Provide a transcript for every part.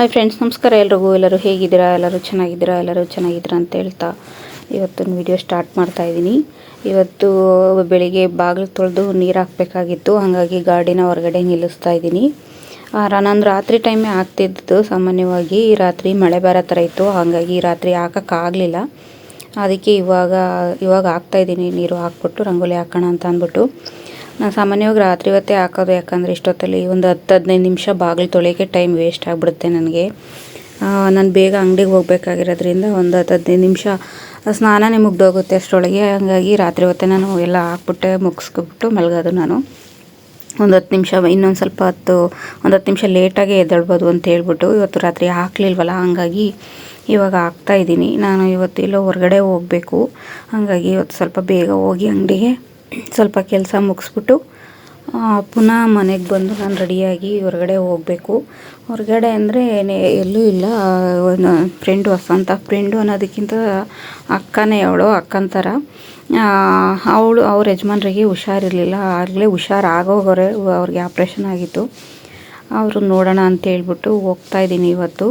Hi friends, ನಮಸ್ಕಾರ. ಎಲ್ರಿಗೂ, ಎಲ್ಲರೂ ಹೇಗಿದ್ದೀರಾ? ಎಲ್ಲರೂ ಚೆನ್ನಾಗಿದ್ದೀರಾ? ಎಲ್ಲರೂ ಚೆನ್ನಾಗಿದ್ದೀರಾ ಅಂತ ಹೇಳ್ತಾ ಇವತ್ತೊಂದು ವಿಡಿಯೋ ಸ್ಟಾರ್ಟ್ ಮಾಡ್ತಾ ಇದ್ದೀನಿ. ಇವತ್ತು ಬೆಳಿಗ್ಗೆ ಬಾಗಿಲು ತೊಳೆದು ನೀರು ಹಾಕಬೇಕಾಗಿತ್ತು. ಹಾಗಾಗಿ ಗಾಡಿನ ಹೊರಗಡೆ ನಿಲ್ಲಿಸ್ತಾ ಇದ್ದೀನಿ. ನಾನು ರಾತ್ರಿ ಟೈಮೇ ಆಗ್ತಿದ್ದು ಸಾಮಾನ್ಯವಾಗಿ ರಾತ್ರಿ ಮಳೆ ಬರೋ ಥರ ಇತ್ತು. ಹಾಗಾಗಿ ರಾತ್ರಿ ಹಾಕೋಕ್ಕಾಗಲಿಲ್ಲ ಅದಕ್ಕೆ ಇವಾಗ ಇವಾಗ ಹಾಕ್ತಾಯಿದ್ದೀನಿ ನೀರು ಹಾಕ್ಬಿಟ್ಟು, ರಂಗೋಲಿ ಹಾಕೋಣ ಅಂತ ಅಂದ್ಬಿಟ್ಟು. ನಾನು ಸಾಮಾನ್ಯವಾಗಿ ರಾತ್ರಿ ಹೊತ್ತೇ ಹಾಕೋದು ಯಾಕಂದರೆ ಇಷ್ಟೊತ್ತಲ್ಲಿ ಒಂದು ಹತ್ತು ಹದಿನೈದು ನಿಮಿಷ ಬಾಗಿಲು ತೊಳೆಯೋಕ್ಕೆ ಟೈಮ್ ವೇಸ್ಟ್ ಆಗಿಬಿಡುತ್ತೆ ನನಗೆ. ನಾನು ಬೇಗ ಅಂಗಡಿಗೆ ಹೋಗ್ಬೇಕಾಗಿರೋದ್ರಿಂದ ಒಂದು ಹತ್ತು ಹದಿನೈದು ನಿಮಿಷ ಸ್ನಾನನೇ ಮುಗ್ದೋಗುತ್ತೆ ಅಷ್ಟರೊಳಗೆ. ಹಾಗಾಗಿ ರಾತ್ರಿ ಹೊತ್ತೇ ನಾನು ಎಲ್ಲ ಹಾಕ್ಬಿಟ್ಟೆ ಮುಗಿಸ್ಕೊಬಿಟ್ಟು ಮಲಗೋದು ನಾನು. ಒಂದು ಹತ್ತು ನಿಮಿಷ, ಇನ್ನೊಂದು ಸ್ವಲ್ಪ ಹೊತ್ತು, ಒಂದು ಹತ್ತು ನಿಮಿಷ ಲೇಟಾಗೆ ಎದ್ದೇಳ್ಬೋದು ಅಂತ ಹೇಳ್ಬಿಟ್ಟು ಇವತ್ತು ರಾತ್ರಿ ಹಾಕ್ಲಿಲ್ವಲ್ಲ, ಹಾಗಾಗಿ ಇವಾಗ ಹಾಕ್ತಾಯಿದ್ದೀನಿ ನಾನು ಇವತ್ತು ಇಲ್ಲೋ ಹೊರಗಡೆ ಹೋಗಬೇಕು. ಹಾಗಾಗಿ ಇವತ್ತು ಸ್ವಲ್ಪ ಬೇಗ ಹೋಗಿ ಅಂಗಡಿಗೆ ಸ್ವಲ್ಪ ಕೆಲಸ ಮುಗಿಸ್ಬಿಟ್ಟು ಪುನಃ ಮನೆಗೆ ಬಂದು ನಾನು ರೆಡಿಯಾಗಿ ಹೊರಗಡೆ ಹೋಗಬೇಕು. ಹೊರಗಡೆ ಅಂದರೆ ಎಲ್ಲೂ ಇಲ್ಲ. ಒಂದು ಫ್ರೆಂಡು ವಸಂತ ಫ್ರೆಂಡು ಅನ್ನೋದಕ್ಕಿಂತ ಅಕ್ಕನೇ ಅವಳು, ಅಕ್ಕನ ಥರ ಅವಳು, ಅವ್ರ ಯಜಮಾನ್ರಿಗೆ ಹುಷಾರಿರಲಿಲ್ಲ. ಆಗಲೇ ಹುಷಾರಾಗೋಗೋರೆ ಅವ್ರಿಗೆ ಆಪ್ರೇಷನ್ ಆಗಿತ್ತು. ಅವರು ನೋಡೋಣ ಅಂತ ಹೇಳ್ಬಿಟ್ಟು ಹೋಗ್ತಾಯಿದ್ದೀನಿ ಇವತ್ತು.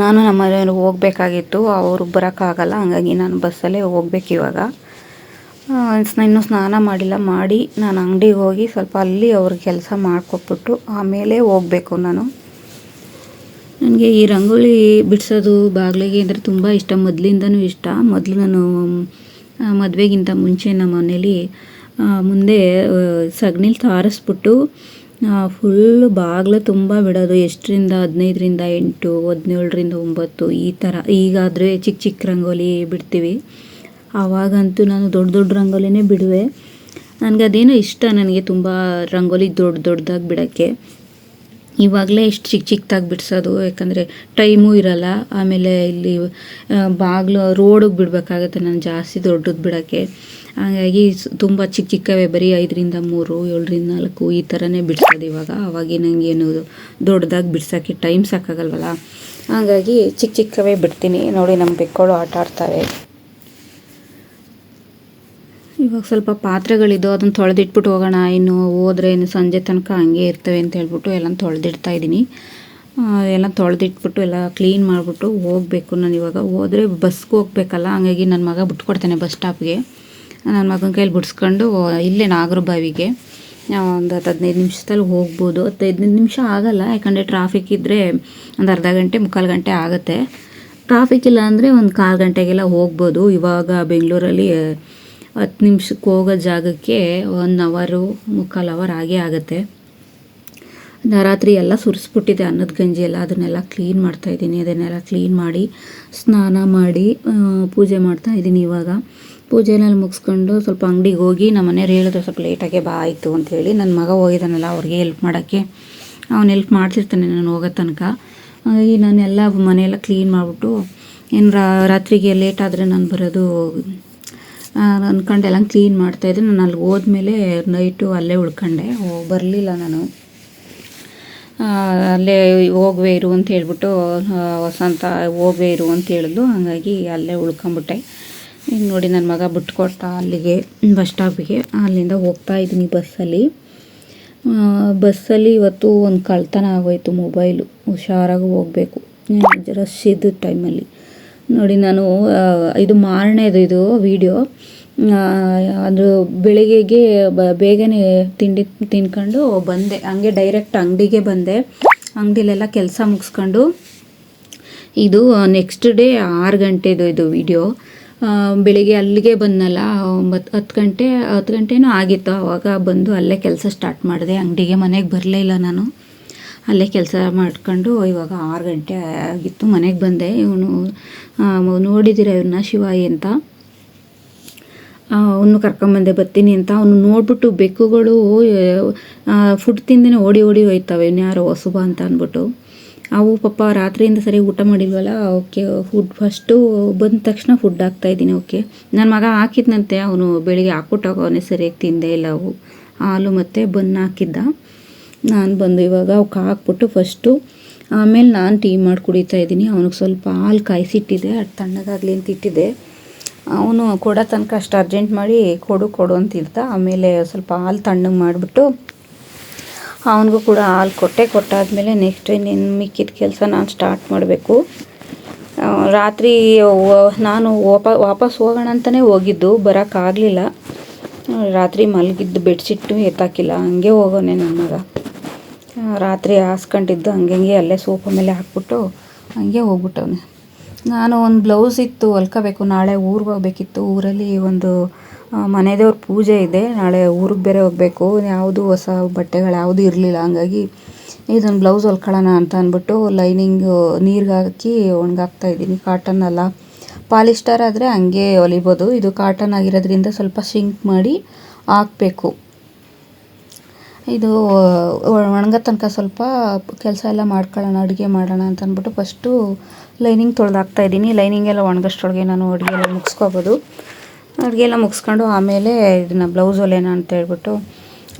ನಾನು ನಮ್ಮ ಮನೆಯವ್ರು ಹೋಗಬೇಕಾಗಿತ್ತು. ಅವರು ಬರೋಕ್ಕಾಗಲ್ಲ. ಹಾಗಾಗಿ ನಾನು ಬಸ್ಸಲ್ಲೇ ಹೋಗ್ಬೇಕು ಇವಾಗ. ಇನ್ನೂ ಸ್ನಾನ ಮಾಡಿಲ್ಲ. ಮಾಡಿ ನಾನು ಅಂಗಡಿಗೆ ಹೋಗಿ ಸ್ವಲ್ಪ ಅಲ್ಲಿ ಅವ್ರಿಗೆ ಕೆಲಸ ಮಾಡಿಕೊಟ್ಬಿಟ್ಟು ಆಮೇಲೆ ಹೋಗಬೇಕು ನಾನು. ನನಗೆ ಈ ರಂಗೋಲಿ ಬಿಡಿಸೋದು ಬಾಗಿಲಿಗೆ ಅಂದರೆ ತುಂಬ ಇಷ್ಟ. ಮೊದಲಿಂದನೂ ಇಷ್ಟ. ಮೊದಲು ನಾನು ಮದುವೆಗಿಂತ ಮುಂಚೆ ನಮ್ಮ ಮನೇಲಿ ಮುಂದೆ ಸಗಣಿಲಿ ತಾರಿಸ್ಬಿಟ್ಟು ಫುಲ್ಲು ಬಾಗಿಲು ತುಂಬ ಬಿಡೋದು. ಎಷ್ಟರಿಂದ ಹದಿನೈದರಿಂದ ಎಂಟು, ಹದಿನೇಳರಿಂದ ಒಂಬತ್ತು, ಈ ಥರ. ಈಗಾದರೆ ಚಿಕ್ಕ ಚಿಕ್ಕ ರಂಗೋಲಿ ಬಿಡ್ತೀವಿ. ಆವಾಗಂತೂ ನಾನು ದೊಡ್ಡ ದೊಡ್ಡ ರಂಗೋಲಿನೇ ಬಿಡುವೆ. ನನಗೆ ಅದೇನೋ ಇಷ್ಟ ನನಗೆ ತುಂಬ ರಂಗೋಲಿ ದೊಡ್ಡ ದೊಡ್ಡದಾಗಿ ಬಿಡೋಕ್ಕೆ. ಇವಾಗಲೇ ಎಷ್ಟು ಚಿಕ್ಕ ಚಿಕ್ಕದಾಗಿ ಬಿಡಿಸೋದು, ಯಾಕಂದರೆ ಟೈಮೂ ಇರಲ್ಲ. ಆಮೇಲೆ ಇಲ್ಲಿ ಬಾಗಿಲು, ರೋಡಿಗೆ ಬಿಡಬೇಕಾಗತ್ತೆ ನಾನು ಜಾಸ್ತಿ ದೊಡ್ಡದು ಬಿಡೋಕ್ಕೆ. ಹಾಗಾಗಿ ತುಂಬ ಚಿಕ್ಕ ಚಿಕ್ಕವೇ ಬರೀ ಐದರಿಂದ ಮೂರು, ಏಳರಿಂದ ನಾಲ್ಕು, ಈ ಥರನೇ ಬಿಡಿಸೋದು ಇವಾಗ. ಅವಾಗ ಏನು ದೊಡ್ಡದಾಗಿ ಬಿಡ್ಸೋಕ್ಕೆ ಟೈಮ್ ಸಾಕಾಗಲ್ವಲ್ಲ. ಹಾಗಾಗಿ ಚಿಕ್ಕ ಚಿಕ್ಕವೇ ಬಿಡ್ತೀನಿ. ನೋಡಿ ನಮ್ಮ ಬೆಕ್ಕಳು ಆಟ ಆಡ್ತವೆ ಇವಾಗ ಸ್ವಲ್ಪ ಪಾತ್ರೆಗಳಿದ್ದು ಅದನ್ನು ತೊಳೆದಿಟ್ಬಿಟ್ಟು ಹೋಗೋಣ. ಇನ್ನು ಹೋದ್ರೆ ಇನ್ನು ಸಂಜೆ ತನಕ ಹಂಗೆ ಇರ್ತವೆ ಅಂತ ಹೇಳ್ಬಿಟ್ಟು ಎಲ್ಲ ತೊಳೆದಿಡ್ತಾ ಇದ್ದೀನಿ. ಎಲ್ಲ ತೊಳೆದಿಟ್ಬಿಟ್ಟು ಎಲ್ಲ ಕ್ಲೀನ್ ಮಾಡಿಬಿಟ್ಟು ಹೋಗಬೇಕು ನಾನು ಇವಾಗ. ಹೋದರೆ ಬಸ್ಗೆ ಹೋಗ್ಬೇಕಲ್ಲ, ಹಂಗಾಗಿ ನನ್ನ ಮಗ ಬಿಟ್ಕೊಡ್ತಾನೆ ಬಸ್ ಸ್ಟಾಪ್ಗೆ ನನ್ನ ಮಗನ ಕೈಲಿ ಬಿಡಿಸ್ಕೊಂಡು ಇಲ್ಲೇ ನಾಗರಬಾವಿಗೆ. ಒಂದು ಹತ್ತು ಹದಿನೈದು ನಿಮಿಷದಲ್ಲಿ ಹೋಗ್ಬೋದು. ಹತ್ತು ಹದಿನೈದು ನಿಮಿಷ ಆಗೋಲ್ಲ, ಯಾಕಂದರೆ ಟ್ರಾಫಿಕ್ ಇದ್ದರೆ ಒಂದು ಅರ್ಧ ಗಂಟೆ, ಮುಕ್ಕಾಲು ಗಂಟೆ ಆಗುತ್ತೆ. ಟ್ರಾಫಿಕ್ ಇಲ್ಲ ಅಂದರೆ ಒಂದು ಕಾಲು ಗಂಟೆಗೆಲ್ಲ ಹೋಗ್ಬೋದು. ಇವಾಗ ಬೆಂಗಳೂರಲ್ಲಿ ಹತ್ತು ನಿಮಿಷಕ್ಕೆ ಹೋಗೋ ಜಾಗಕ್ಕೆ ಒನ್ ಅವರು, ಮುಕ್ಕಾಲು ಅವರ್ ಆಗೇ ಆಗುತ್ತೆ. ರಾತ್ರಿ ಎಲ್ಲ ಸುರಿಸ್ಬಿಟ್ಟಿದೆ, ಅನ್ನದ ಗಂಜಿ ಎಲ್ಲ, ಅದನ್ನೆಲ್ಲ ಕ್ಲೀನ್ ಮಾಡ್ತಾಯಿದ್ದೀನಿ ಅದನ್ನೆಲ್ಲ ಕ್ಲೀನ್ ಮಾಡಿ, ಸ್ನಾನ ಮಾಡಿ ಪೂಜೆ ಮಾಡ್ತಾ ಇದ್ದೀನಿ ಇವಾಗ. ಪೂಜೆನಲ್ಲಿ ಮುಗಿಸ್ಕೊಂಡು ಸ್ವಲ್ಪ ಅಂಗಡಿಗೆ ಹೋಗಿ, ನಮ್ಮ ಮನೆಯವ್ರು ಹೇಳಿದ್ರು, ಸ್ವಲ್ಪ ಲೇಟಾಗೆ ಬಾ ಆಯಿತು ಅಂಥೇಳಿ ನನ್ನ ಮಗ ಹೋಗಿದ್ದಾನಲ್ಲ ಅವ್ರಿಗೆ ಹೆಲ್ಪ್ ಮಾಡೋಕ್ಕೆ. ಅವ್ನು ಹೆಲ್ಪ್ ಮಾಡ್ತಿರ್ತಾನೆ ನಾನು ಹೋಗೋ ತನಕ. ಹಾಗಾಗಿ ನಾನೆಲ್ಲ ಮನೆಯೆಲ್ಲ ಕ್ಲೀನ್ ಮಾಡಿಬಿಟ್ಟು ಏನು ರಾತ್ರಿಗೆ ಲೇಟ್ ಆದರೆ ನಾನು ಬರೋದು ಅಂದ್ಕೊಂಡೆಲ್ಲ ಕ್ಲೀನ್ ಮಾಡ್ತಾಯಿದ್ದೆ ನಾನು ಅಲ್ಲಿ ಹೋದ್ಮೇಲೆ ನೈಟು ಅಲ್ಲೇ ಉಳ್ಕೊಂಡೆ. ಬರಲಿಲ್ಲ ನಾನು. ಅಲ್ಲೇ ಹೋಗ್ವೇ ಇರು ಅಂತ ಹೇಳ್ಬಿಟ್ಟು ವಸಂತ ಹೋಗ್ವೇ ಇರು ಅಂತ ಹೇಳಿದ್ಲು. ಹಾಗಾಗಿ ಅಲ್ಲೇ ಉಳ್ಕೊಂಬಿಟ್ಟೆ. ಈಗ ನೋಡಿ ನನ್ನ ಮಗ ಬಿಟ್ಕೊಟ್ಟ ಅಲ್ಲಿಗೆ, ಬಸ್ ಸ್ಟಾಪಿಗೆ. ಅಲ್ಲಿಂದ ಹೋಗ್ತಾ ಇದ್ದೀನಿ ಬಸ್ಸಲ್ಲಿ. ಬಸ್ಸಲ್ಲಿ ಇವತ್ತು ಒಂದು ಕಳ್ತನ ಆಗೋಯ್ತು ಮೊಬೈಲು. ಹುಷಾರಾಗಿ ಹೋಗಬೇಕು. ರಶ್ ಇದ್ದ ಟೈಮಲ್ಲಿ ನೋಡಿ ನಾನು ಇದು ಮಾರನೇದು ಇದು ವಿಡಿಯೋ ಅದು ಬೆಳಿಗ್ಗೆಗೆ ಬೇಗನೆ ತಿಂಡಿ ತಿನ್ಕೊಂಡು ಬಂದೆ. ಹಂಗೆ ಡೈರೆಕ್ಟ್ ಅಂಗಡಿಗೆ ಬಂದೆ. ಅಂಗಡಿಲೆಲ್ಲ ಕೆಲಸ ಮುಗಿಸ್ಕೊಂಡು ಇದು ನೆಕ್ಸ್ಟ್ ಡೇ ಆರು ಗಂಟೆದು ಇದು ವಿಡಿಯೋ ಬೆಳಿಗ್ಗೆ ಅಲ್ಲಿಗೆ ಬಂದನಲ್ಲ ಒಂಬತ್ತು ಹತ್ತು ಗಂಟೆ, ಹತ್ತು ಗಂಟೆನೂ ಆಗಿತ್ತು. ಆವಾಗ ಬಂದು ಅಲ್ಲೇ ಕೆಲಸ ಸ್ಟಾರ್ಟ್ ಮಾಡಿದೆ. ಅಂಗಡಿಗೆ ಮನೆಗೆ ಬರಲೇ ಇಲ್ಲ ನಾನು. ಅಲ್ಲೇ ಕೆಲಸ ಮಾಡ್ಕೊಂಡು ಇವಾಗ ಆರು ಗಂಟೆ ಆಗಿತ್ತು. ಮನೆಗೆ ಬಂದೆ. ಇವನು ನೋಡಿದ್ದೀರ ಇವನ್ನ ಶಿವಾಯಿ ಅಂತ? ಅವನು ಕರ್ಕೊಂಬಂದೆ ಬರ್ತೀನಿ ಅಂತ. ಅವನು ನೋಡ್ಬಿಟ್ಟು ಬೆಕ್ಕುಗಳು ಫುಡ್ ತಿಂದೇ ಓಡಿ ಓಡಿ ಹೋಯ್ತವೆ. ಇನ್ಯಾರೋ ಹೊಸುಬ ಅಂತ ಅಂದ್ಬಿಟ್ಟು ಅವು ಪಾಪ ರಾತ್ರಿಯಿಂದ ಸರಿ ಊಟ ಮಾಡಿಲ್ವಲ್ಲ ಓಕೆ ಫುಡ್ ಫಸ್ಟು ಬಂದ ತಕ್ಷಣ ಫುಡ್ ಹಾಕ್ತಾಯಿದ್ದೀನಿ ಓಕೆ ನನ್ನ ಮಗ ಹಾಕಿದ್ನಂತೆ. ಅವನು ಬೆಳಿಗ್ಗೆ ಹಾಕ್ಬಿಟ್ಟೋಗವನೇ ಸರಿಯಾಗಿ ತಿಂದೇ ಇಲ್ಲ ಅವು. ಹಾಲು ಮತ್ತು ಬನ್ ಹಾಕಿದ್ದ. ನಾನು ಬಂದು ಇವಾಗ ಅವ್ಕೆ ಹಾಕ್ಬಿಟ್ಟು ಫಸ್ಟು ಆಮೇಲೆ ನಾನು ಟೀ ಮಾಡಿ ಕುಡಿತಾ ಇದ್ದೀನಿ. ಅವನಿಗೆ ಸ್ವಲ್ಪ ಹಾಲು ಕಾಯಿಸಿಟ್ಟಿದ್ದೆ ಅದು ತಣ್ಣಗಾಗಲಿ ಅಂತ ಇಟ್ಟಿದ್ದೆ. ಅವನು ಕೊಡೋ ತನಕ ಅಷ್ಟು ಅರ್ಜೆಂಟ್ ಮಾಡಿ ಕೊಡು ಕೊಡು ಅಂತಿದ್ದ ಆಮೇಲೆ ಸ್ವಲ್ಪ ಹಾಲು ತಣ್ಣಗೆ ಮಾಡಿಬಿಟ್ಟು ಅವನಿಗೂ ಕೂಡ ಹಾಲು ಕೊಟ್ಟೆ. ಕೊಟ್ಟಾದಮೇಲೆ ನೆಕ್ಸ್ಟ್ ಇನ್ನೇನು ಮಿಕ್ಕಿದ ಕೆಲಸ ನಾನು ಸ್ಟಾರ್ಟ್ ಮಾಡಬೇಕು. ರಾತ್ರಿ ನಾನು ವಾಪ, ವಾಪಸ್ ಹೋಗೋಣ ಅಂತಲೇ ಹೋಗಿದ್ದು. ಬರೋಕ್ಕಾಗಲಿಲ್ಲ ರಾತ್ರಿ ಮಲಗಿದ್ದು ಬೆಡ್ಶೀಟು ಎತ್ತಾಕಿಲ್ಲ. ಹಂಗೆ ಹೋಗೋನೆ ನನ್ನ ರಾತ್ರಿ ಹಾಸ್ಕೊಂಡಿದ್ದು, ಹಂಗೆ ಹಂಗೆ ಅಲ್ಲೇ ಸೋಫಾ ಮೇಲೆ ಹಾಕ್ಬಿಟ್ಟು ಹಂಗೆ ಹೋಗ್ಬಿಟ್ಟವನೆ. ನಾನು ಒಂದು ಬ್ಲೌಸ್ ಇತ್ತು, ಹೊಲ್ಕೋಬೇಕು, ನಾಳೆ ಊರಿಗೆ ಹೋಗ್ಬೇಕಿತ್ತು. ಊರಲ್ಲಿ ಒಂದು ಮನೆದೇವ್ರ ಪೂಜೆ ಇದೆ. ನಾಳೆ ಊರಿಗೆ ಬೇರೆ ಹೋಗಬೇಕು. ಯಾವುದು ಹೊಸ ಬಟ್ಟೆಗಳು ಯಾವುದು ಇರಲಿಲ್ಲ, ಹಂಗಾಗಿ ಇದೊಂದು ಬ್ಲೌಸ್ ಹೊಲ್ಕೊಳ್ಳೋಣ ಅಂತ ಅಂದ್ಬಿಟ್ಟು ಲೈನಿಂಗು, ನೀರಿಗೆ ಹಾಕಿ ಒಣಗಾಕ್ತಾ ಇದ್ದೀನಿ. ಕಾಟನ್ ಅಲ್ಲ. ಪಾಲಿಸ್ಟರ್ ಆದರೆ ಹಂಗೆ ಹೊಲಿಬೋದು. ಇದು ಕಾಟನ್ ಆಗಿರೋದ್ರಿಂದ ಸ್ವಲ್ಪ ಶಿಂಕ್ ಮಾಡಿ ಹಾಕಬೇಕು. ಇದು ಒಣಗೋ ತನಕ ಸ್ವಲ್ಪ ಕೆಲಸ ಎಲ್ಲ ಮಾಡ್ಕೊಳ್ಳೋಣ, ಅಡುಗೆ ಮಾಡೋಣ ಅಂತ ಅಂದ್ಬಿಟ್ಟು ಫಸ್ಟು ಲೈನಿಂಗ್ ತೊಳೆದು ಹಾಕ್ತಾಯಿದ್ದೀನಿ ಲೈನಿಂಗ್ ಎಲ್ಲ ಒಣಗಷ್ಟೊಳಗೆ ನಾನು ಅಡುಗೆ ಎಲ್ಲ ಮುಗಿಸ್ಕೋಬೋದು. ಅಡುಗೆ ಎಲ್ಲ ಮುಗಿಸ್ಕೊಂಡು ಆಮೇಲೆ ಇದನ್ನು ಬ್ಲೌಸ್ ಹೊಲೆನ ಅಂತ ಹೇಳ್ಬಿಟ್ಟು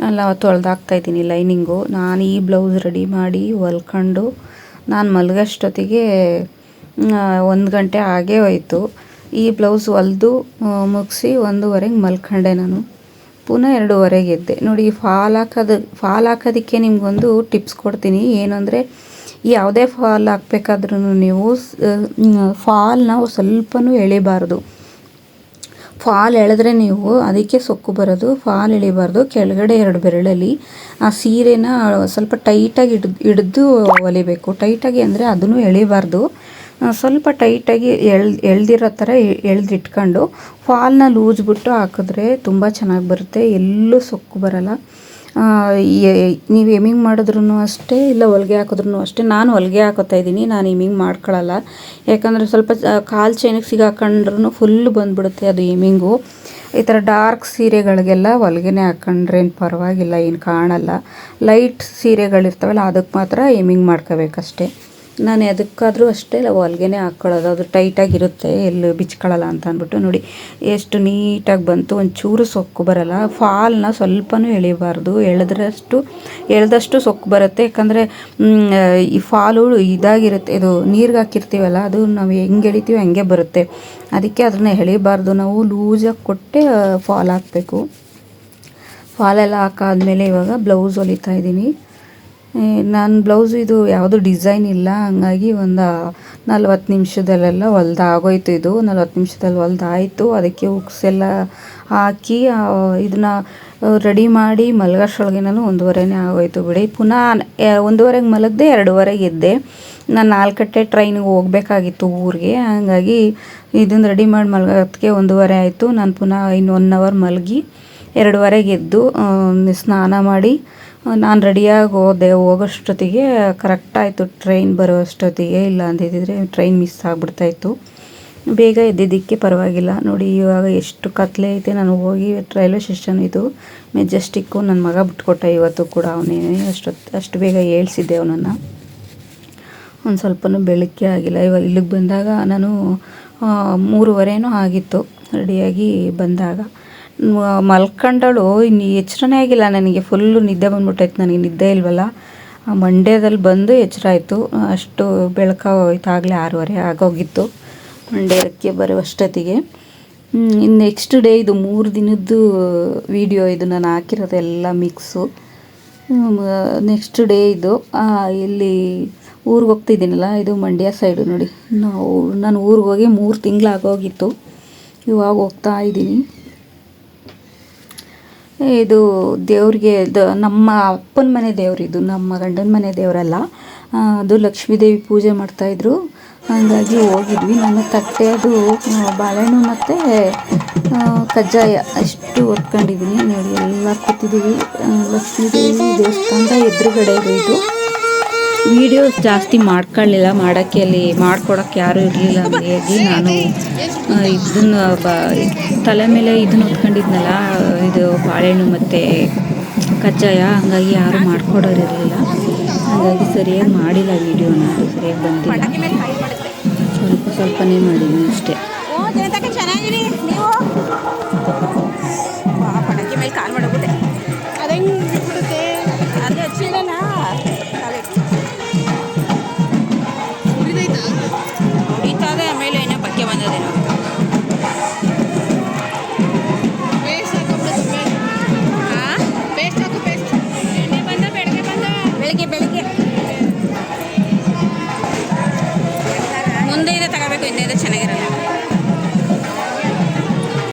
ಎಲ್ಲ ತೊಳೆದು ಹಾಕ್ತಾಯಿದ್ದೀನಿ ಲೈನಿಂಗು. ನಾನು ಈ ಬ್ಲೌಸ್ ರೆಡಿ ಮಾಡಿ ಹೊಲ್ಕೊಂಡು ನಾನು ಮಲಗೋಷ್ಟೊತ್ತಿಗೆ ಒಂದು ಗಂಟೆ ಆಗೇ ಹೋಯ್ತು. ಈ ಬ್ಲೌಸ್ ಹೊಲಿದು ಮುಗಿಸಿ ಒಂದೂವರೆಗೆ ಮಲ್ಕೊಂಡೆ ನಾನು. ಪುನಃ ಎರಡೂವರೆಗೆ ಎದ್ದೆ ನೋಡಿ ಫಾಲ್ ಹಾಕೋದು ಫಾಲ್ ಹಾಕೋದಕ್ಕೆ ನಿಮಗೊಂದು ಟಿಪ್ಸ್ ಕೊಡ್ತೀನಿ. ಏನು ಅಂದರೆ ಯಾವುದೇ ಫಾಲ್ ಹಾಕ್ಬೇಕಾದ್ರೂ ನೀವು ಫಾಲ್ನ ಸ್ವಲ್ಪನೂ ಎಳಿಬಾರ್ದು. ಫಾಲ್ ಎಳೆದ್ರೆ ನೀವು ಅದಕ್ಕೆ ಸೊಕ್ಕು ಬರೋದು, ಫಾಲ್ ಎಳಿಬಾರ್ದು. ಕೆಳಗಡೆ ಎರಡು ಬೆರಳಲ್ಲಿ ಆ ಸೀರೆನ ಸ್ವಲ್ಪ ಟೈಟಾಗಿ ಹಿಡ್ದು ಹಿಡಿದು ಹೊಲಿಬೇಕು ಟೈಟಾಗಿ ಅಂದರೆ ಅದನ್ನು ಎಳಿಬಾರ್ದು. ಸ್ವಲ್ಪ ಟೈಟಾಗಿ ಎಳ್, ಎಳ್ದಿರೋ ಥರ ಎಳ್ದಿಟ್ಕೊಂಡು ಫಾಲ್ನ ಲೂಸ್ ಬಿಟ್ಟು ಹಾಕಿದ್ರೆ ತುಂಬ ಚೆನ್ನಾಗಿ ಬರುತ್ತೆ, ಎಲ್ಲೂ ಸೊಕ್ಕು ಬರಲ್ಲ. ನೀವು ಎಮಿಂಗ್ ಮಾಡಿದ್ರೂ ಅಷ್ಟೇ, ಇಲ್ಲ ಹೊಲಿಗೆ ಹಾಕಿದ್ರೂ ಅಷ್ಟೇ, ನಾನು ಹೊಲಿಗೆ ಹಾಕೋತಾ ಇದ್ದೀನಿ, ನಾನು ಎಮಿಂಗ್ ಮಾಡ್ಕೊಳ್ಳಲ್ಲ ಯಾಕಂದರೆ ಸ್ವಲ್ಪ ಕಾಲು ಚೈನಿಗೆ ಸಿಗಾಕೊಂಡ್ರೂ ಫುಲ್ ಬಂದುಬಿಡುತ್ತೆ ಅದು ಎಮಿಂಗು ಈ ಥರ ಡಾರ್ಕ್ ಸೀರೆಗಳಿಗೆಲ್ಲ ಹೊಲಿಗೆನೇ ಹಾಕ್ಕೊಂಡ್ರೇನು ಪರವಾಗಿಲ್ಲ, ಏನು ಕಾಣಲ್ಲ. ಲೈಟ್ ಸೀರೆಗಳಿರ್ತಾವಲ್ಲ ಅದಕ್ಕೆ ಮಾತ್ರ ಎಮಿಂಗ್ ಮಾಡ್ಕೋಬೇಕಷ್ಟೇ. ನಾನು ಎದಕ್ಕಾದರೂ ಅಷ್ಟೇ ಹೊಲ್ಗೆನೇ ಹಾಕ್ಕೊಳ್ಳೋದು ಅದು ಟೈಟಾಗಿರುತ್ತೆ, ಎಲ್ಲೂ ಬಿಚ್ಕೊಳ್ಳಲ್ಲ ಅಂತ ಅಂದ್ಬಿಟ್ಟು ನೋಡಿ. ಎಷ್ಟು ನೀಟಾಗಿ ಬಂತು, ಒಂಚೂರು ಸೊಕ್ಕು ಬರಲ್ಲ. ಫಾಲ್ನ ಸ್ವಲ್ಪನೂ ಎಳಿಬಾರ್ದು. ಎಳೆದ್ರಷ್ಟು, ಎಳೆದಷ್ಟು ಸೊಕ್ಕು ಬರುತ್ತೆ. ಯಾಕಂದರೆ ಈ ಫಾಲು ಇದಾಗಿರುತ್ತೆ. ಇದು ನೀರಿಗೆ ಹಾಕಿರ್ತೀವಲ್ಲ, ಅದು ನಾವು ಹೆಂಗೆ ಎಳಿತೀವಿ ಹಂಗೆ ಬರುತ್ತೆ. ಅದಕ್ಕೆ ಅದನ್ನ ಎಳಿಬಾರ್ದು. ನಾವು ಲೂಸಾಗಿ ಕೊಟ್ಟೆ ಫಾಲ್ ಹಾಕಬೇಕು. ಫಾಲೆಲ್ಲ ಹಾಕಾದ್ಮೇಲೆ ಇವಾಗ ಬ್ಲೌಸ್ ಹೊಲಿತಾ ಇದ್ದೀನಿ. ನಾನು ಬ್ಲೌಸ್ ಇದು ಯಾವುದು ಡಿಸೈನ್ ಇಲ್ಲ, ಹಂಗಾಗಿ ಒಂದು ನಲ್ವತ್ತು ನಿಮಿಷದಲ್ಲೆಲ್ಲ ಹೊಲ್ದಾಗೋಯ್ತು ಇದು. ನಲ್ವತ್ತು ನಿಮಿಷದಲ್ಲಿ ಹೊಲ್ದಾಯಿತು. ಅದಕ್ಕೆ ಉಕ್ಸೆಲ್ಲ ಹಾಕಿ ಇದನ್ನ ರೆಡಿ ಮಾಡಿ ಮಲಗೋಷ್ಟ್ರೊಳಗೆ ನಾನು ಒಂದೂವರೆನೇ ಆಗೋಯ್ತು ಬಿಡಿ. ಪುನಃ ಒಂದೂವರೆಗೆ ಮಲಗದೆ ಎರಡೂವರೆಗೆ ಎದ್ದೆ. ನಾನು ನಾಲ್ಕಟ್ಟೆ ಟ್ರೈನಿಗೆ ಹೋಗ್ಬೇಕಾಗಿತ್ತು ಊರಿಗೆ. ಹಾಗಾಗಿ ಇದನ್ನ ರೆಡಿ ಮಾಡಿ ಮಲಗೋದಕ್ಕೆ ಒಂದೂವರೆ ಆಯಿತು. ನಾನು ಪುನಃ ಇನ್ನು ಒನ್ ಅವರ್ ಮಲಗಿ ಎರಡೂವರೆಗೆ ಎದ್ದು ಸ್ನಾನ ಮಾಡಿ ನಾನು ರೆಡಿಯಾಗಿ ಹೋದೆ. ಹೋಗೋಷ್ಟೊತ್ತಿಗೆ ಕರೆಕ್ಟ್ ಆಯಿತು. ಟ್ರೈನ್ ಬರೋ ಅಷ್ಟೊತ್ತಿಗೆ ಇಲ್ಲ ಅಂದಿದ್ದಿದ್ರೆ ಟ್ರೈನ್ ಮಿಸ್ ಆಗಿಬಿಡ್ತಾಯಿತ್ತು. ಬೇಗ ಎದ್ದಿದ್ದಕ್ಕೆ ಪರವಾಗಿಲ್ಲ. ನೋಡಿ ಇವಾಗ ಎಷ್ಟು ಕತ್ಲೆ ಐತೆ. ನಾನು ಹೋಗಿ ರೈಲ್ವೆ ಸ್ಟೇಷನ್ ಇದು ಮೆಜೆಸ್ಟಿಕ್ಕು ನನ್ನ ಮಗ ಬಿಟ್ಕೊಟ್ಟ ಇವತ್ತು ಕೂಡ ಅವನೇ. ಅಷ್ಟೊತ್ತು, ಅಷ್ಟು ಬೇಗ ಏಳ್ಸಿದ್ದೆ ಅವನನ್ನು. ಒಂದು ಸ್ವಲ್ಪನೂ ಬೆಳಗ್ಗೆ ಆಗಿಲ್ಲ. ಇವಾಗ ಇಲ್ಲಿಗೆ ಬಂದಾಗ ನಾನು ಮೂರುವರೆನೂ ಆಗಿತ್ತು. ರೆಡಿಯಾಗಿ ಬಂದಾಗ. ಮಲ್ಕೊಂಡಳು. ಇನ್ನು ಎಚ್ಚರನೇ ಆಗಿಲ್ಲ ನನಗೆ. ಫುಲ್ಲು ನಿದ್ದೆ ಬಂದ್ಬಿಟ್ಟೈತೆ ನನಗೆ. ನಿದ್ದೆ ಇಲ್ವಲ್ಲ? ಮಂಡ್ಯದಲ್ಲಿ ಬಂದು ಎಚ್ಚರ ಆಯಿತು ಅಷ್ಟು ಬೆಳಕಾಗೋಯ್ತು ಆಗಲೇ ಆರೂವರೆ ಆಗೋಗಿತ್ತು. ಮಂಡ್ಯಕ್ಕೆ ಬರುವಷ್ಟೊತ್ತಿಗೆ ಇನ್ನು ನೆಕ್ಸ್ಟ್ ಡೇ ಇದು ಮೂರು ದಿನದ್ದು ವಿಡಿಯೋ ಇದು. ನಾನು ಹಾಕಿರೋದೆಲ್ಲ ಮಿಕ್ಸು ನೆಕ್ಸ್ಟ್ ಡೇ ಇದು. ಇಲ್ಲಿ ಊರಿಗೆ ಹೋಗ್ತಿದ್ದೀನಲ್ಲ? ಇದು ಮಂಡ್ಯ ಸೈಡು ನೋಡಿ. ನಾವು, ನಾನು ಊರಿಗೆ ಹೋಗಿ ಮೂರು ತಿಂಗಳಾಗೋಗಿತ್ತು ಇವಾಗ ಹೋಗ್ತಾ ಇದ್ದೀನಿ. ಇದು ದೇವ್ರಿಗೆ ದ ನಮ್ಮ ಅಪ್ಪನ ಮನೆ ದೇವ್ರು ಇದು, ನಮ್ಮ ಗಂಡನ ಮನೆ ದೇವರಲ್ಲ. ಅದು ಲಕ್ಷ್ಮೀ ದೇವಿ ಪೂಜೆ ಮಾಡ್ತಾಯಿದ್ರು ಹಾಗಾಗಿ ಹೋಗಿದ್ವಿ. ನಾನು ತಟ್ಟೆ ಅದು ಬಾಳೆಹಣ್ಣು ಮತ್ತು ಕಜ್ಜಾಯ. ಅಷ್ಟು ಹೊತ್ಕೊಂಡಿದ್ದೀನಿ ನೋಡಿ, ಎಲ್ಲ ಕೂತಿದ್ದೀವಿ ಲಕ್ಷ್ಮೀ ದೇವಿ ದೇವಸ್ಥಾನದ ಎದುರುಗಡೆ ಇದು. ವೀಡಿಯೋಸ್ ಜಾಸ್ತಿ ಮಾಡ್ಕೊಳ್ಳಿಲ್ಲ ಮಾಡೋಕ್ಕೆ ಅಲ್ಲಿ ಮಾಡ್ಕೊಡೋಕ್ಕೆ ಯಾರೂ ಇರಲಿಲ್ಲ ಹಂಗಾಗಿ ನಾನು ಇದನ್ನು ಬ ತಲೆ ಮೇಲೆ ಇದನ್ನು ಹೊತ್ಕೊಂಡಿದ್ನಲ್ಲ ಇದು ಬಾಳೆಹಣ್ಣು ಮತ್ತು ಕಜ್ಜಾಯ ಹಂಗಾಗಿ ಯಾರೂ ಮಾಡ್ಕೊಡೋರು ಇರಲಿಲ್ಲ. ಹಾಗಾಗಿ ಸರಿಯಾಗಿ ಮಾಡಿಲ್ಲ ವೀಡಿಯೋನ ಅದು ಸರಿಯಾಗಿ ಬಂದಿಲ್ಲ. ಸ್ವಲ್ಪ ಸ್ವಲ್ಪನೇ ಮಾಡಿದ್ವಿ ಅಷ್ಟೇ. ಮೇಲೆ